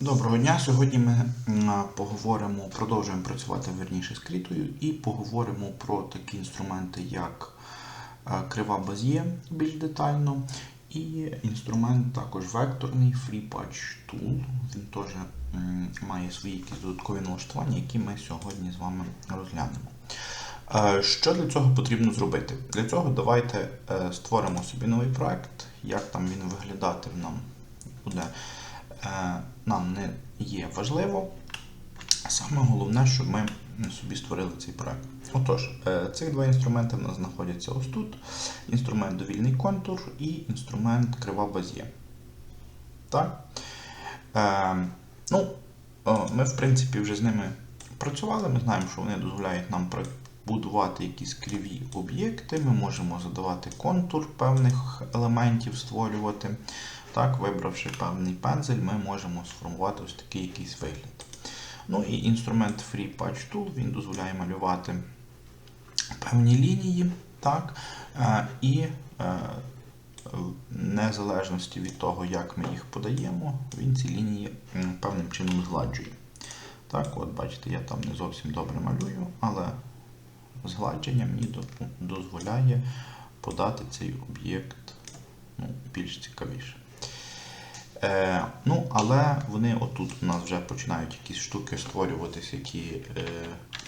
Доброго дня. Сьогодні ми поговоримо, продовжуємо працювати верніше з крітою і поговоримо про такі інструменти, як е, крива базє більш детально, і інструмент також векторний FreePatch Tool. Він теж має свої якісь додаткові налаштування, які ми сьогодні з вами розглянемо. Е, Що для цього потрібно зробити? Для цього давайте е, створимо собі новий проект, як там він виглядати нам буде нам не є важливо. Саме головне, щоб ми собі створили цей проект. Отож, е, цих два інструменти в нас знаходяться ось тут: інструмент довільний контур і інструмент крива базє. Так? Е, ну, ми, в принципі, вже з ними працювали. Ми знаємо, що вони дозволяють нам будувати якісь криві об'єкти. Ми можемо задавати контур певних елементів, створювати. Так, вибравши певний пензель, ми можемо сформувати ось такий якийсь вигляд. Ну і інструмент Free Patch Tool він дозволяє малювати певні лінії, так, е, і е, незалежності від того, як ми їх подаємо, він ці лінії певним чином згладжує. Так, от бачите, я там не зовсім добре малюю, але згладження мені дозволяє подати цей об'єкт ну, більш цікавіше. Е, ну, але вони отут у нас вже починають якісь штуки створюватися, які е,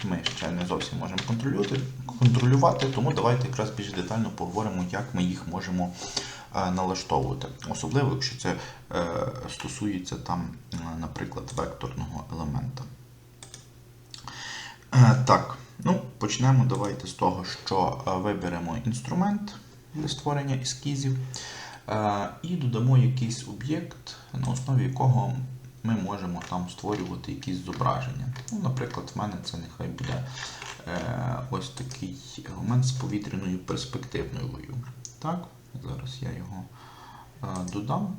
ми ще не зовсім можемо контролювати, контролювати, тому давайте якраз більш детально поговоримо, як ми їх можемо е, налаштовувати. Особливо, якщо це е, стосується там, е, наприклад, векторного елемента. Е, так, ну, почнемо давайте з того, що е, виберемо інструмент для створення ескізів. І додамо якийсь об'єкт, на основі якого ми можемо там створювати якісь зображення. Ну, Наприклад, в мене це нехай буде е, ось такий елемент з повітряною перспективною. Так, зараз я його е, додам,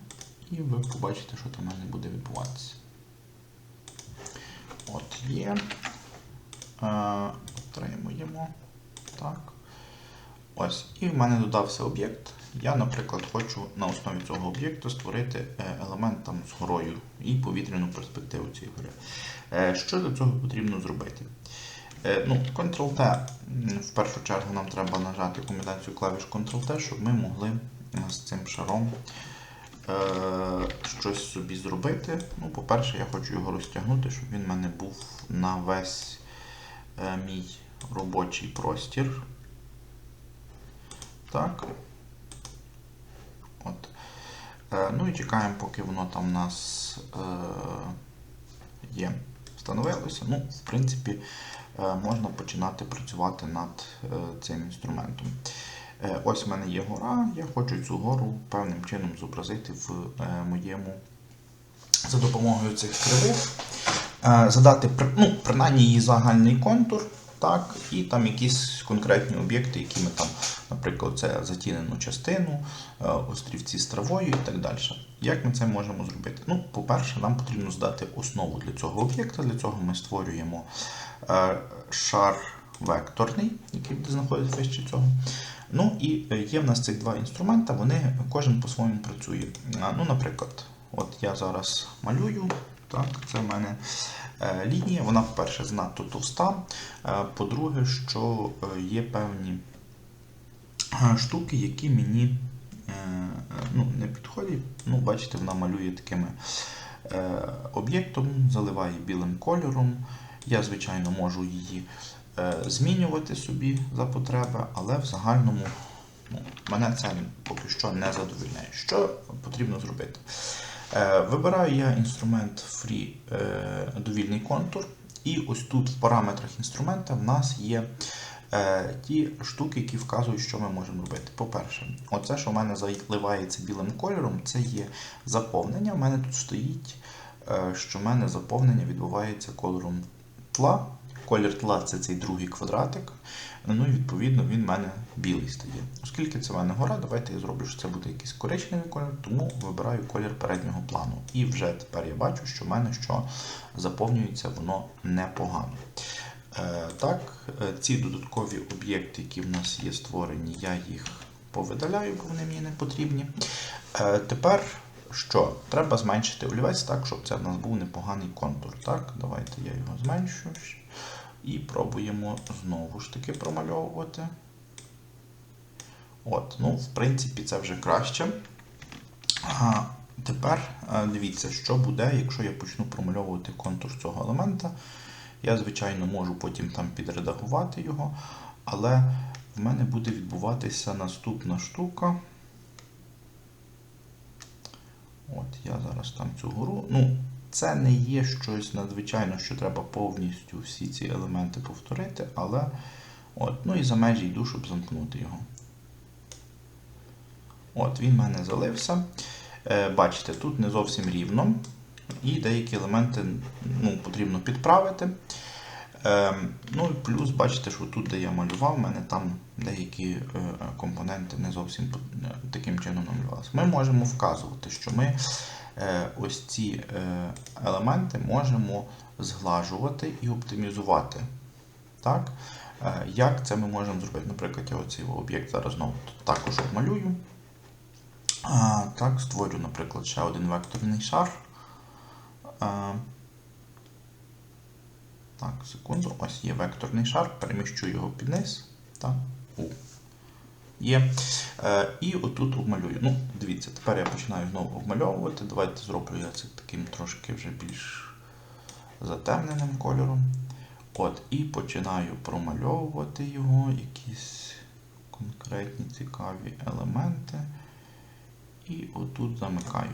і ви побачите, що там в мене буде відбуватися. От є. Е, Отримуємо. Так. Ось. І в мене додався об'єкт. Я, наприклад, хочу на основі цього об'єкту створити е, елемент там з горою і повітряну перспективу цієї гори. Е, Що для цього потрібно зробити? Е, Ну, Ctrl-T, в першу чергу нам треба нажати комбінацію клавіш Ctrl-T, щоб ми могли з цим шаром щось собі зробити. Ну, По-перше, я хочу його розтягнути, щоб він в мене був на весь мій робочий простір. Так. От. Е, ну і чекаємо, поки воно там у нас е, є. Встановилося. Ну, в принципі, е, можна починати працювати над цим інструментом. Ось в мене є гора, я хочу цю гору певним чином зобразити в моєму за допомогою цих кривих. Задати ну, принаймні її загальний контур, так, і там якісь конкретні об'єкти, які ми там, наприклад, це затінену частину, е, острівці з травою і так далі. Як ми це можемо зробити? Ну, по-перше, нам потрібно здати основу для цього об'єкта. Для цього ми створюємо е, шар векторний, який буде знаходитися вище цього. Ну і е, є в нас цих два інструмента, вони кожен по-своєму працює. Ну, наприклад, от я зараз малюю. Так, це в мене лінія. Вона, по-перше, занадто товста. Е, По-друге, що е, є певні е, штуки, які мені е, ну, не підходять. Ну, бачите, вона малює такими е, об'єктом, заливає білим кольором. Я, звичайно, можу її е, змінювати собі за потреби, але в загальному ну, мене це поки що не задовольняє. Що потрібно зробити? Е, Вибираю я інструмент Free е, довільний контур. І ось тут в параметрах інструмента в нас є е, ті штуки, які вказують, що ми можемо робити. По-перше, оце, що в мене заливається білим кольором, це є заповнення. У мене тут стоїть, що в мене заповнення відбувається кольором тла. Колір тла це цей другий квадратик. Ну і відповідно він в мене білий стає. Оскільки це в мене гора, давайте я зроблю, що це буде якийсь коричневий колір, тому вибираю колір переднього плану. І вже тепер я бачу, що в мене що заповнюється воно непогано. Е, так, е, ці додаткові об'єкти, які в нас є створені, я їх повидаляю, бо вони мені не потрібні. Е, тепер що? Треба зменшити олівець так, щоб це в нас був непоганий контур. Так, давайте я його зменшу. І пробуємо знову ж таки промальовувати. От, ну, в принципі, це вже краще. А тепер е, дивіться, що буде, якщо я почну промальовувати контур цього елемента. Я, звичайно, можу потім там підредагувати його, але в мене буде відбуватися наступна штука. От, я зараз там цю гору. Ну, це не є щось надзвичайно, що треба повністю всі ці елементи повторити, але от, ну і за межі йду, щоб замкнути його. От, він в мене залився. Е, бачите, тут не зовсім рівно. І деякі елементи ну, потрібно підправити. Е, ну і плюс, бачите, що тут, де я малював, в мене там деякі е, компоненти не зовсім таким чином намалювалися. Ми можемо вказувати, що ми ось ці е, елементи можемо зглажувати і оптимізувати. Так? Е, як це ми можемо зробити? Наприклад, я оцей об'єкт зараз знову також обмалюю. Так, створю, наприклад, ще один векторний шар. Так, секунду. Ось є векторний шар, переміщу його під низ. Так, у. Є. Е, і отут обмалюю. Ну, дивіться, тепер я починаю знову обмальовувати. Давайте зроблю я це таким трошки вже більш затемненим кольором. От, І починаю промальовувати його, якісь конкретні цікаві елементи. І отут замикаю.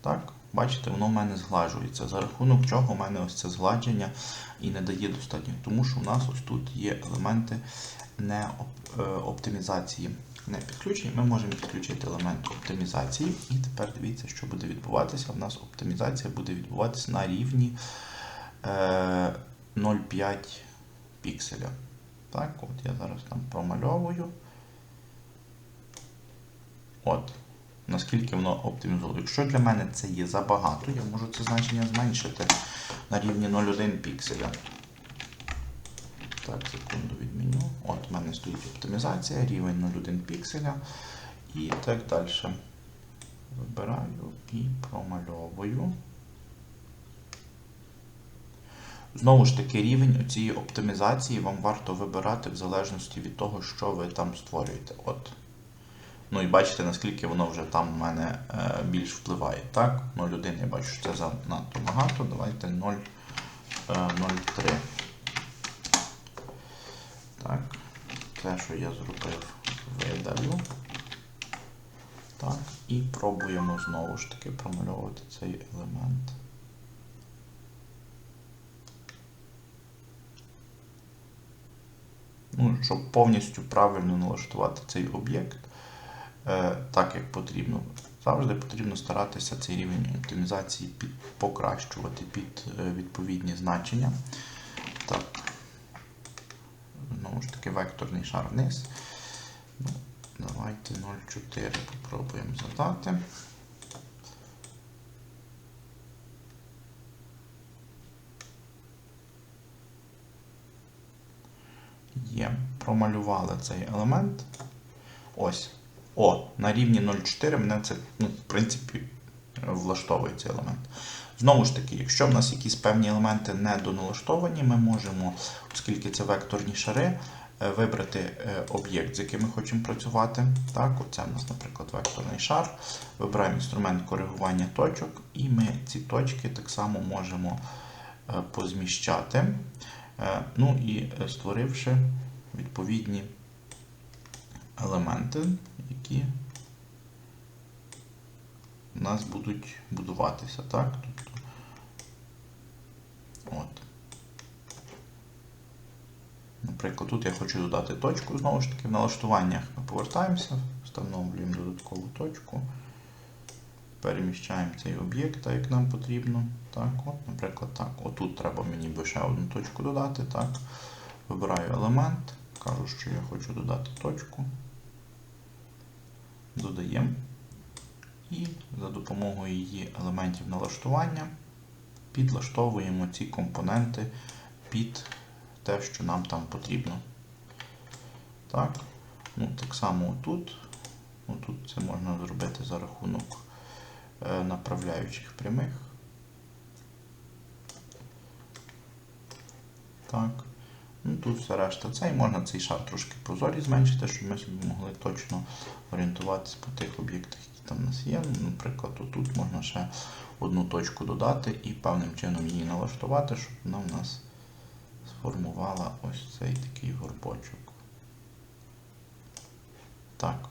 Так, Бачите, воно в мене зглажується. За рахунок чого в мене ось це згладження і не дає достатньо. Тому що у нас ось тут є елементи не е, оптимізації не підключені. Ми можемо підключити елемент оптимізації. І тепер дивіться, що буде відбуватися. У нас оптимізація буде відбуватися на рівні е, 0,5 пікселя. Так, от я зараз там промальовую. От наскільки воно оптимізовано. Якщо для мене це є забагато, я можу це значення зменшити на рівні 0,1 пікселя. Так, секунду відміню. От у мене стоїть оптимізація, рівень 0,1 пікселя і так далі. Вибираю і промальовую. Знову ж таки, рівень цієї оптимізації вам варто вибирати в залежності від того, що ви там створюєте. От. Ну і бачите, наскільки воно вже там у мене е, більш впливає. Так, 0,1 я бачу, що це занадто багато. Давайте 0,03. Е, так, те, що я зробив, видалю. Так, і пробуємо знову ж таки промальовувати цей елемент. Ну, щоб повністю правильно налаштувати цей об'єкт. Е, так, як потрібно. Завжди потрібно старатися цей рівень оптимізації під, покращувати під е, відповідні значення. Так, знову ж таки, векторний шар вниз. Ну, Давайте 0,4 попробуємо задати. Є, промалювали цей елемент. Ось. О, на рівні 0,4 мене це, ну, в принципі, влаштовує цей елемент. Знову ж таки, якщо в нас якісь певні елементи не доналаштовані, ми можемо, оскільки це векторні шари, е, вибрати е, об'єкт, з яким ми хочемо працювати. Так, Оце в нас, наприклад, векторний шар. Вибираємо інструмент коригування точок, і ми ці точки так само можемо е, позміщати. Ну і створивши відповідні елементи, які у нас будуть будуватися, так? Тобто, от. Наприклад, тут я хочу додати точку, знову ж таки, в налаштуваннях ми повертаємося, встановлюємо додаткову точку, переміщаємо цей об'єкт, так як нам потрібно. Так, от, Наприклад, так, отут треба мені би ще одну точку додати. так. Вибираю елемент, кажу, що я хочу додати точку додаємо і за допомогою її елементів налаштування підлаштовуємо ці компоненти під те, що нам там потрібно. Так, ну, так само тут. Тут це можна зробити за рахунок е, направляючих прямих. Так. Ну, тут все решта. Це і можна цей шар трошки прозорість зменшити, щоб ми собі могли точно орієнтуватися по тих об'єктах, які там у нас є. Ну, Наприклад, тут можна ще одну точку додати і певним чином її налаштувати, щоб вона в нас сформувала ось цей такий горбочок. Так.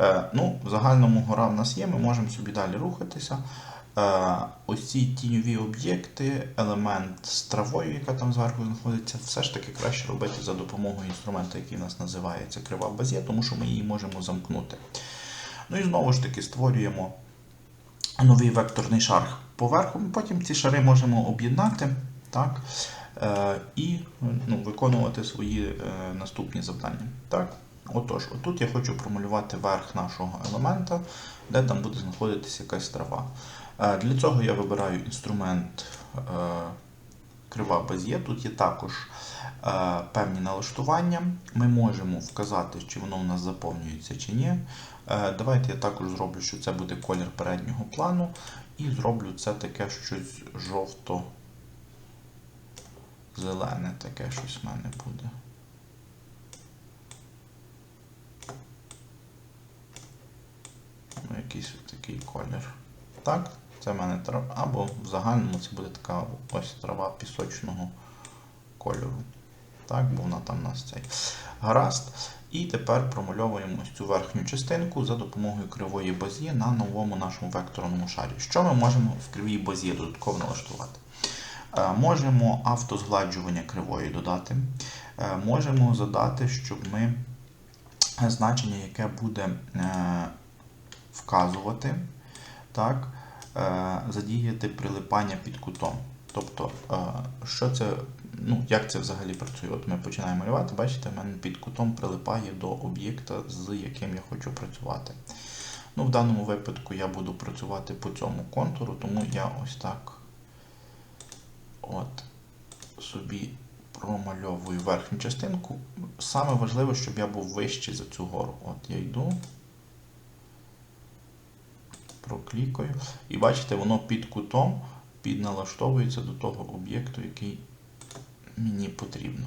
Е, ну, В загальному гора в нас є, ми можемо собі далі рухатися. Е, ось ці тіньові об'єкти, елемент з травою, яка там зверху знаходиться, все ж таки краще робити за допомогою інструменту, який в нас називається крива базє, тому що ми її можемо замкнути. Ну і знову ж таки створюємо новий векторний шар поверху. Потім ці шари можемо об'єднати так, е, і ну, виконувати свої е, наступні завдання. Так? Отож, отут я хочу промалювати верх нашого елемента, де там буде знаходитися якась трава. Е, Для цього я вибираю інструмент е, крива без'є. Тут є також е, певні налаштування. Ми можемо вказати, чи воно у нас заповнюється чи ні. Давайте я також зроблю, що це буде колір переднього плану, і зроблю це таке щось жовто-зелене, таке щось в мене буде. Ну, якийсь такий колір. Так, це в мене трава, або в загальному це буде така ось трава пісочного кольору. Так, бо вона там у нас цей гаразд. І тепер промальовуємо ось цю верхню частинку за допомогою кривої базі на новому нашому векторному шарі. Що ми можемо в кривій базі додатково налаштувати? Е, Можемо автозгладжування кривої додати. Е, Можемо задати, щоб ми значення, яке буде е, вказувати, так, е, задіяти прилипання під кутом. Тобто, е, що це, ну, як це взагалі працює? От ми починаємо малювати, бачите, в мене під кутом прилипає до об'єкта, з яким я хочу працювати. Ну, В даному випадку я буду працювати по цьому контуру, тому я ось так от собі промальовую верхню частинку. Саме важливе, щоб я був вищий за цю гору. От я йду проклікаю. І бачите, воно під кутом підналаштовується до того об'єкту, який мені потрібно.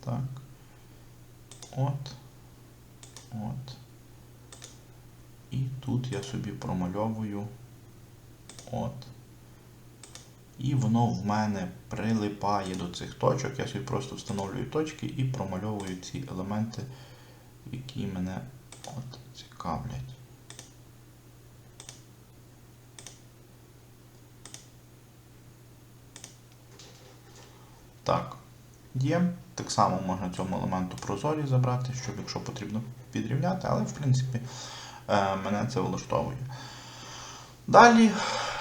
Так. От. От. І тут я собі промальовую от. І воно в мене прилипає до цих точок. Я собі просто встановлюю точки і промальовую ці елементи, які мене от цікавлять. Так, є. Так само можна цьому елементу прозорі забрати, щоб якщо потрібно підрівняти, але в принципі е, мене це влаштовує. Далі,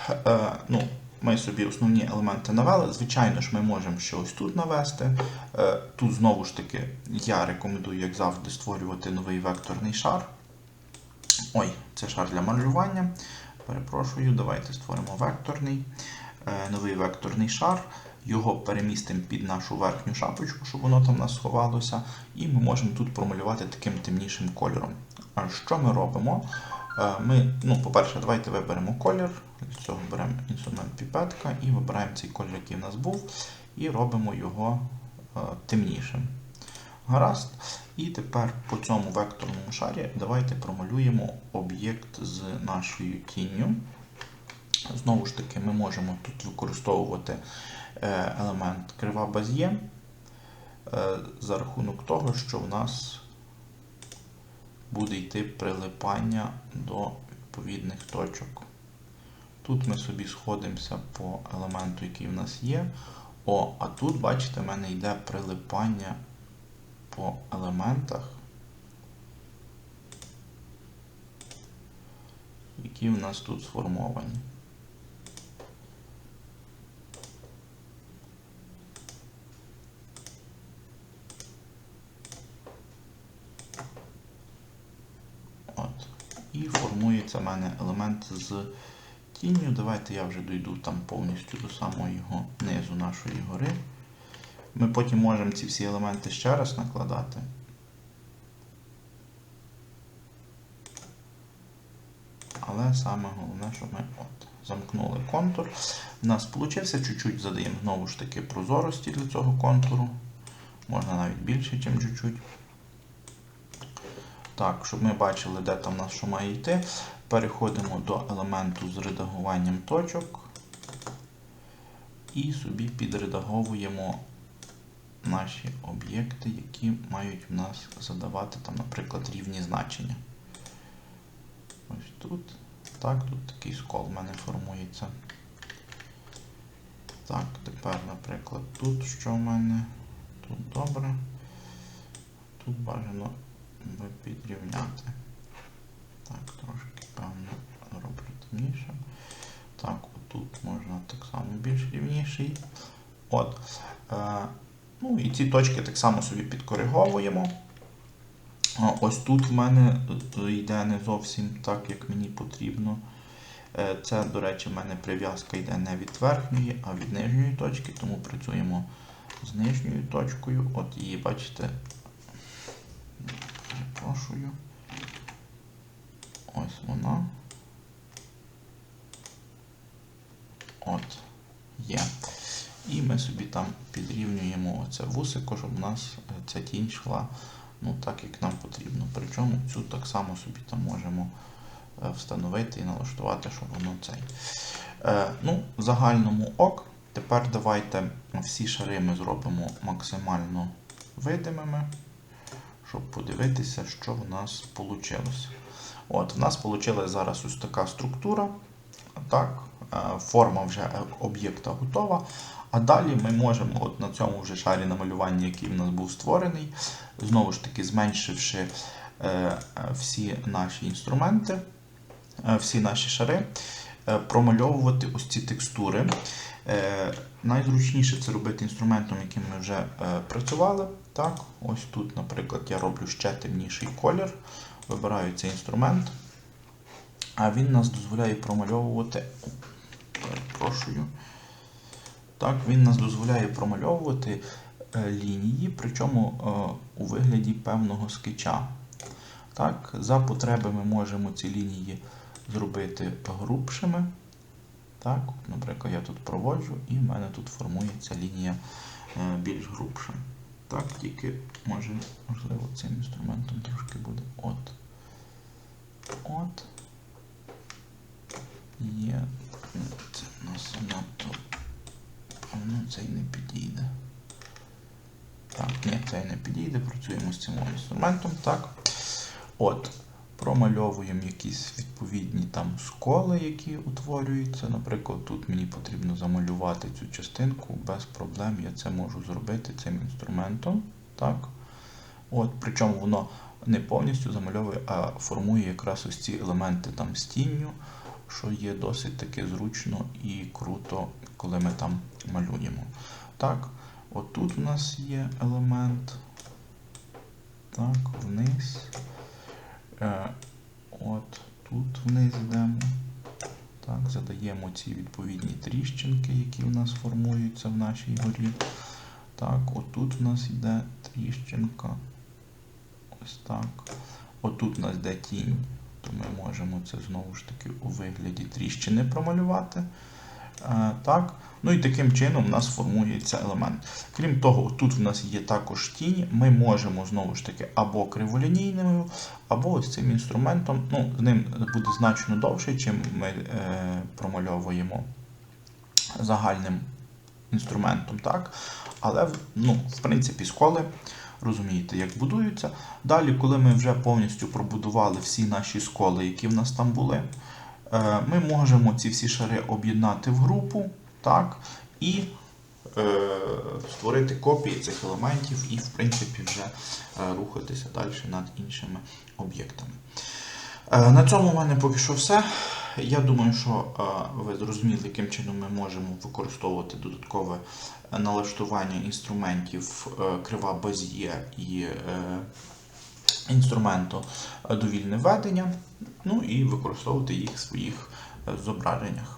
е, ну, ми собі основні елементи навели. Звичайно ж, ми можемо ще ось тут навести. Е, Тут знову ж таки я рекомендую, як завжди, створювати новий векторний шар. Ой, це шар для малювання. Перепрошую, давайте створимо векторний, е, новий векторний шар. Його перемістимо під нашу верхню шапочку, щоб воно там нас сховалося. І ми можемо тут промалювати таким темнішим кольором. А що ми робимо? Ми, ну, по-перше, давайте виберемо колір. Для цього беремо інструмент піпетка і вибираємо цей колір, який в нас був, і робимо його е, темнішим. Гаразд. І тепер по цьому векторному шарі давайте промалюємо об'єкт з нашою тінню. Знову ж таки, ми можемо тут використовувати е, елемент крива базє е, за рахунок того, що в нас буде йти прилипання до відповідних точок. Тут ми собі сходимося по елементу, який в нас є. О, а тут, бачите, в мене йде прилипання по елементах, які в нас тут сформовані. От. І формується в мене елемент з тінню. Давайте я вже дойду там повністю до самого його низу нашої гори. Ми потім можемо ці всі елементи ще раз накладати. Але саме головне, щоб ми от, замкнули контур. У нас вийшло чуть-чуть задаємо знову ж таки прозорості для цього контуру. Можна навіть більше, ніж чуть-чуть. Так, щоб ми бачили, де там у нас що має йти. Переходимо до елементу з редагуванням точок. І собі підредаговуємо наші об'єкти, які мають в нас задавати, там, наприклад, рівні значення. Ось тут. Так, тут такий скол в мене формується. Так, тепер, наприклад, тут що в мене? Тут добре. Тут бажано би підрівняти. Так, трошки, певно, роблю темніше. Так, отут можна так само більш рівніший. От. Е, ну і ці точки так само собі підкориговуємо. Ось тут в мене е, йде не зовсім так, як мені потрібно. Е, Це, до речі, в мене прив'язка йде не від верхньої, а від нижньої точки, тому працюємо з нижньою точкою. От її, бачите, перепрошую. Ось вона. От, є. І ми собі там підрівнюємо оце вусико, щоб у нас е, ця тінь йшла ну, так, як нам потрібно. Причому цю так само собі там можемо е, встановити і налаштувати, щоб воно цей. Е, ну, в загальному ок. Тепер давайте всі шари ми зробимо максимально видимими, щоб подивитися, що в нас вийшло. От, в нас вийшла зараз ось така структура. Так, е, форма вже е, об'єкта готова. А далі ми можемо от на цьому вже шарі намалювання, який в нас був створений, знову ж таки зменшивши е, всі наші інструменти, е, всі наші шари, е, промальовувати ось ці текстури. Е, найзручніше це робити інструментом, яким ми вже е, працювали. Так, Ось тут, наприклад, я роблю ще темніший колір, вибираю цей інструмент, а він нас дозволяє промальовувати. Перепрошую. Так, він нас дозволяє промальовувати е, лінії, причому е, у вигляді певного скетча. Так, За потреби ми можемо ці лінії зробити грубшими. Так, Наприклад, я тут проводжу і в мене тут формується лінія е, більш грубша. Так, тільки може, можливо, цим інструментом трошки буде от. От. Є. Це у нас надто. Ну, цей не підійде. Так, ні, цей не підійде. Працюємо з цим інструментом. Так. От. Промальовуємо якісь відповідні там сколи, які утворюються. Наприклад, тут мені потрібно замалювати цю частинку без проблем. Я це можу зробити цим інструментом. Так. От, Причому воно не повністю замальовує, а формує якраз ось ці елементи там з тінню, що є досить таки зручно і круто, коли ми там малюємо. Так, отут у нас є елемент. Так, вниз. Е, От тут вниз йдемо. Так, задаємо ці відповідні тріщинки, які в нас формуються в нашій горі. Так, отут в нас йде тріщинка. Ось так. Отут у нас йде тінь, то ми можемо це знову ж таки у вигляді тріщини промалювати. Е, так. Ну і таким чином у нас формується елемент. Крім того, тут в нас є також тінь, ми можемо знову ж таки або криволінійною, або ось цим інструментом. ну, З ним буде значно довше, чим ми е, промальовуємо загальним інструментом. так. Але ну, в принципі сколи розумієте, як будуються. Далі, коли ми вже повністю пробудували всі наші сколи, які в нас там були, ми можемо ці всі шари об'єднати в групу так, і е, створити копії цих елементів і, в принципі, вже е, рухатися далі над іншими об'єктами. Е, на цьому в мене поки що все. Я думаю, що е, ви зрозуміли, яким чином ми можемо використовувати додаткове налаштування інструментів е, крива базія і е, інструменту довільне ведення, ну і використовувати їх в своїх е, зображеннях.